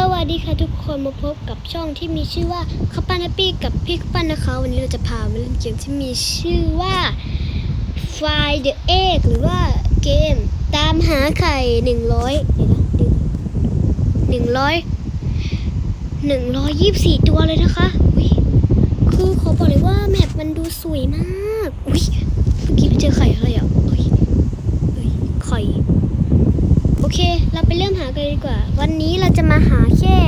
สวัสดีค่ะทุกคนมาพบกับช่องที่มีชื่อว่าคัปปันแฮปปี้กับพี่คัปปันนะคะ วันนี้เราจะพามาเล่นเกมที่มีชื่อว่า Find the Egg หรือว่าเกมตามหาไข่หนึ่งร้อยเดี๋ยวนะหนึ่งร้อยหนึ่งร้อยยี่สิบสี่ตัวเลยนะคะอุ๊ยคือขอบอกเลยว่าแมปมันดูสวยมากอุ้ยเมื่อกี้ไปเจอไข่อะไรอะเฮ้ยเฮ้ยไข่ โอเค เราไปเริ่มหากันดีกว่า วันนี้เราจะมาหาแค่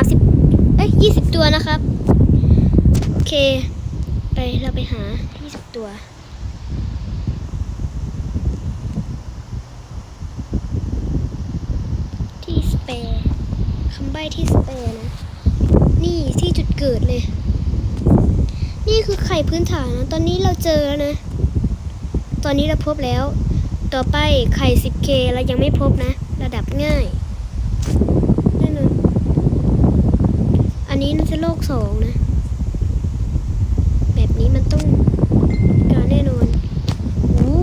30เอ้ย20ตัวนะครับ โอเค ไปเราไปหา20ตัวที่สเปร์คำใบ้ที่สเปร์นะ นี่ที่จุดเกิดเลย นี่คือไข่พื้นฐานนะ ตอนนี้เราเจอแล้วนะ ตอนนี้เราพบแล้ว ต่อไปไข่ 10K เรายังไม่พบนะ ระดับง่ายแน่นอนอันนี้น่าจะโลกสองนะ แบบนี้มันต้องการแน่นอนอู้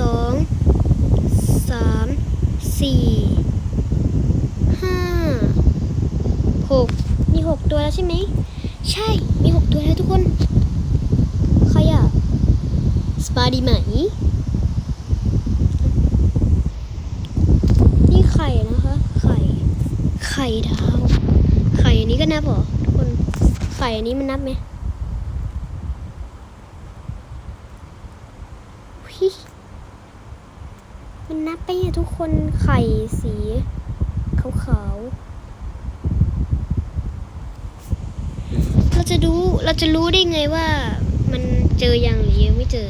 สองสามสี่ห้าหกมีหกตัวแล้วใช่ไหม ใช่ มีหกตัวแล้วทุกคน สปาดีไหม นี่ไข่นะคะ ไข่ ไข่ดาว ไข่อันนี้ก็นับหรอทุกคน ไข่อันนี้มันนับไหมมันนับไปเนี่ยทุกคนไข่สีขาวๆ เราจะดูเราจะรู้ได้ไงว่ามันเจอยังหรือยังไม่เจอ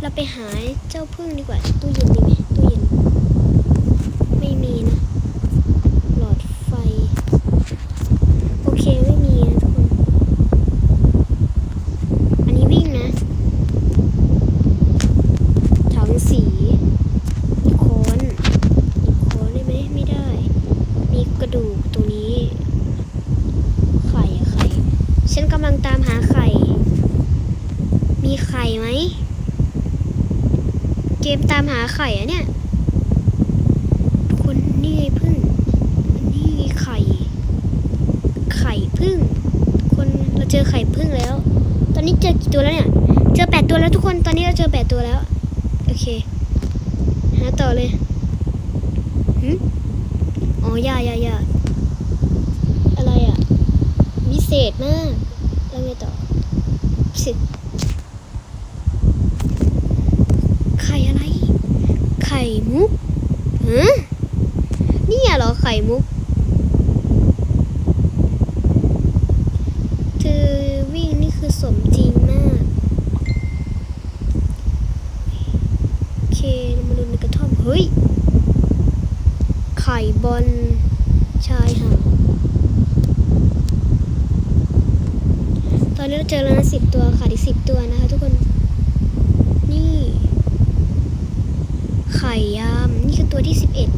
เรา ไปหาเจ้าพึ่งดีกว่าตู้เย็นดีไหมมีนะ หลอดไฟ โอเคไม่มีนะทุกคน อันนี้วิ่งนะ ถังสีมีค้อนมีค้อนได้ไหมไม่ได้ มีกระดูกตรงนี้ ไข่อะไข่ ฉันกำลังตามหาไข่ มีไข่ไหม เกมตามหาไข่อะเนี่ย คนนี่ไงพึ่งนี่ไข่ ไข่พึ่ง คนเราเจอไข่พึ่งแล้ว ตอนนี้เจอกี่ตัวแล้วเนี่ย เจอแปดตัวแล้วทุกคน ตอนนี้เราเจอแปดตัวแล้ว โอเค หาต่อเลยหืมอ๋อยายายาอะไรอะวิเศษมาก แล้วไงต่อสิข่อะไร ไข่ มุกฮะนี่เหรอไข่มุก เธอวิ่งนี่คือสมจริงมากโอเคเรามาดูในกระท่อม เฮ้ย ไข่บอลชายหาดตอนนี้เราเจอแล้วนะสิบตัวขาดอีกสิบตัวนะคะทุกคน ไข่ยาม นี่คือตัวที่สิบเอ็ด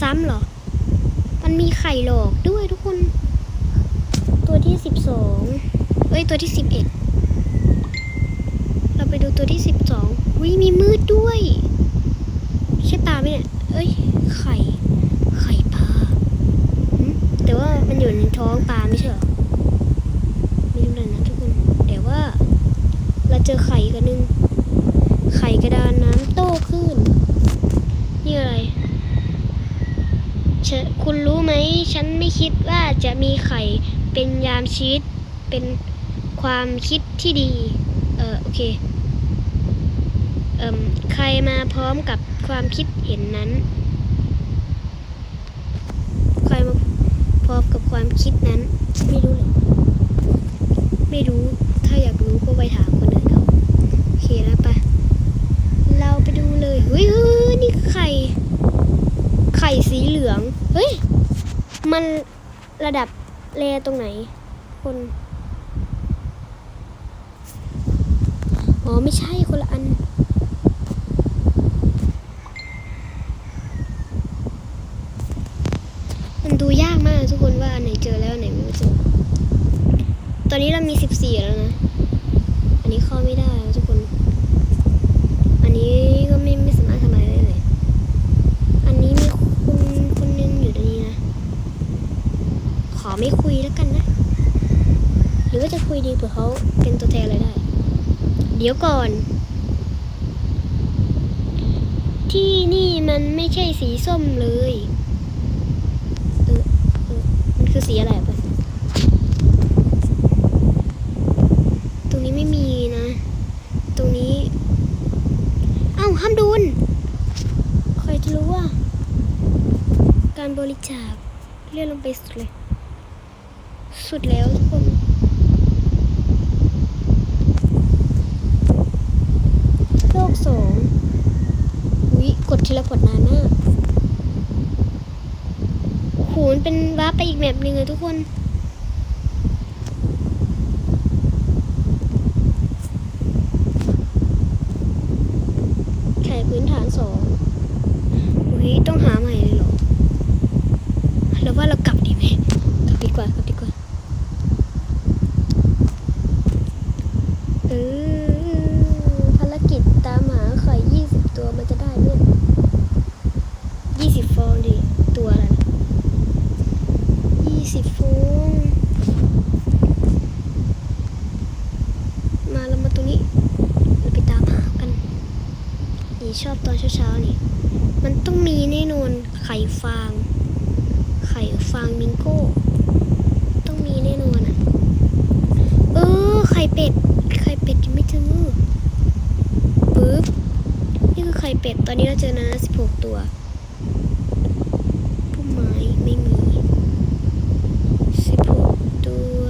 ซ้ำเหรอ มันมีไข่หลอกด้วยทุกคน ตัวที่สิบสองเอ้ย ตัวที่สิบเอ็ดเราไปดูตัวที่สิบสองวิมีมืดด้วย ใช่ปลาไหมเนี่ย เอ้ย ไข่ ไข่ปลาแต่ว่ามันอยู่ในท้องปลาไม่ใช่เหรอ ไม่รู้เลยนะทุกคน แต่ว่า เจอไข่กันนึง ไข่กระดานน้ำโต้คลื่นนี่อะไรเชคุณรู้ไหม ฉันไม่คิดว่าจะมีไข่เป็นยามชีวิต เป็นความคิดที่ดี เออโอเค เอ่มใครมาพร้อมกับความคิดเห็นนั้น ใครมาพร้อมกับความคิดนั้น ไม่รู้เลยไม่รู้ ถ้าอยากรู้ก็ไปถามคนอื่น เขาโอเคแล้วไป เราไปดูเลยเฮ้ยนี่ไข่ ไข่สีเหลือง เฮ้ย มันระดับเลตรงไหน คนอ๋อไม่ใช่คนละอัน มันดูยากมากทุกคนว่าอันไหนเจอแล้วอันไหนไม่เจอ ตอนนี้เรามี14แล้วนะาไม่ได้แล้วทุกคน นี้ก็ไม่ไม่สามารถทำอะไรได้เลย อันนี้มีคุณคนนึงอยู่ตรงนี้นะ ขอไม่คุยแล้วกันนะ หรือว่าจะคุยดีเผื่อเขาเป็นตัวแทนอะไรได้ เดี๋ยวก่อน ที่นี่มันไม่ใช่สีส้มเลย เออเออมันคือสีอะไรอะปะตรงนี้ไม่มีนะ ตรงนี้ เอ้าห้ามดูนใครจะรู้ว่า การบริจาคเลื่อนลงไปสุดเลย สุดแล้วทุกคนโลกสองวิกดทีละกดนานมากโหมันเป็นวาร์ปไปอีกแมปหนึ่งเลยทุกคน ไข่พื้นฐานสองวิต้องหาใหม่เลยเหรอแล้วว่าเรากลับดีไหมกลับดีกว่ากลับดีกว่าเออภารกิจตามหาไข่ยี่สิบตัวมันจะได้ไหมยี่สิบฟองดิตัวอะไรยี่สิบฟองมาเรามาตรงนี้ เราไปตามหากัน นี่ ชอบตอนเช้าๆนี่ มันต้องมีแน่นอนไข่ฟาง ไข่ฟางมิงโก้ ต้องมีแน่นอนอะ เออ ไข่เป็ด ไข่เป็ดยังไม่เจอปึ๊บ นี่คือไข่เป็ด ตอนนี้เราเจอนะสิบหกตัวพุ่มไม้ไม่มีสิบหกตัว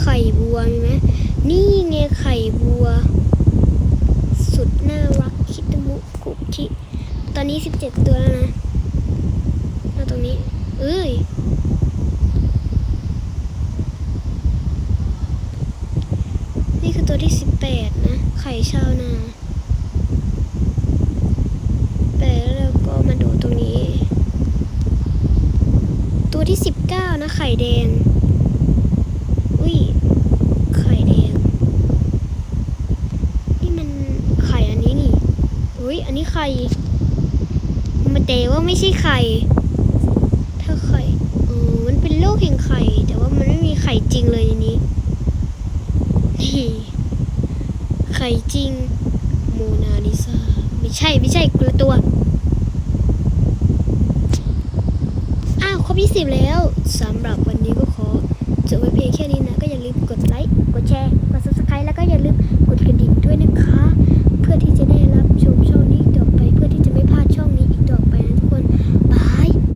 ไข่บัวมีไหมนี่ไงไข่บัว สุดน่ารักคิ ดมุกุคิตอนนี้สิบเจ็ดตัวแล้วนะแล้วตรงนี้ เอ้ยนี่คือตัวที่สิบแปดนะ ไข่ชาวนา ไม่ใช่ไข่ ถ้าไข่เออมันเป็นโลกแห่งไข่ แต่ว่ามันไม่มีไข่จริงเลยในนี้นี่ไข่จริง โมนาลิซาไม่ใช่ไม่ใช่กลัวตัว อ้าวครบยี่สิบแล้วสำหรับวันนี้ก็ขอจบไว้เพียงแค่นี้นะ ก็อย่าลืมกดไลค์ กดแชร์ กดซับสไครต์แล้วก็อย่าลืมกดกระดิ่ง